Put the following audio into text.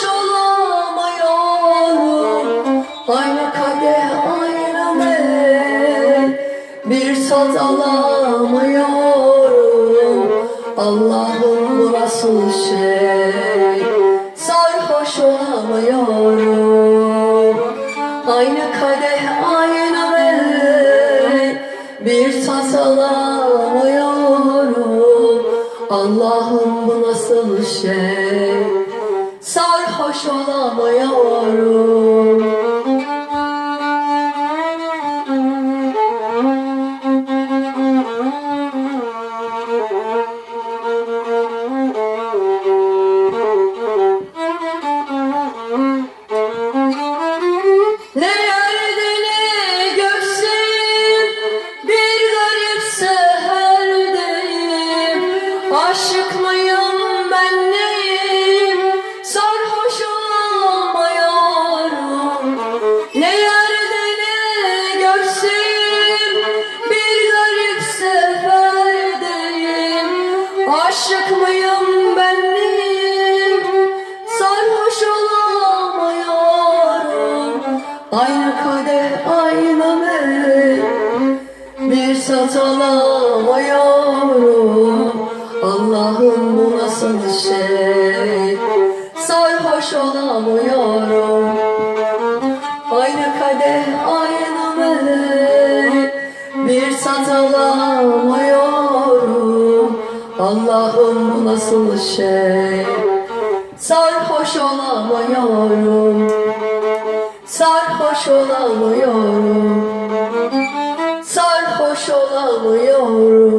sarhoş olamıyorum Aynı kadeh aynı mel Bir tat alamıyorum. Allah'ım bu nasıl şey. Sarhoş olamıyorum. Aynı kadeh aynı mel Bir tat alamıyorum. Allah'ım bu nasıl şey. Sarhoş Aşık mıyım ben neyim Sarhoş olamıyorum Aynı kadeh aynı mey Bir tat alamıyorum Allah'ım bu nasıl şey? Sarhoş olamıyorum Allah'ım bu nasıl şey? Sarhoş olamıyorum. Sarhoş olamıyorum. Sarhoş olamıyorum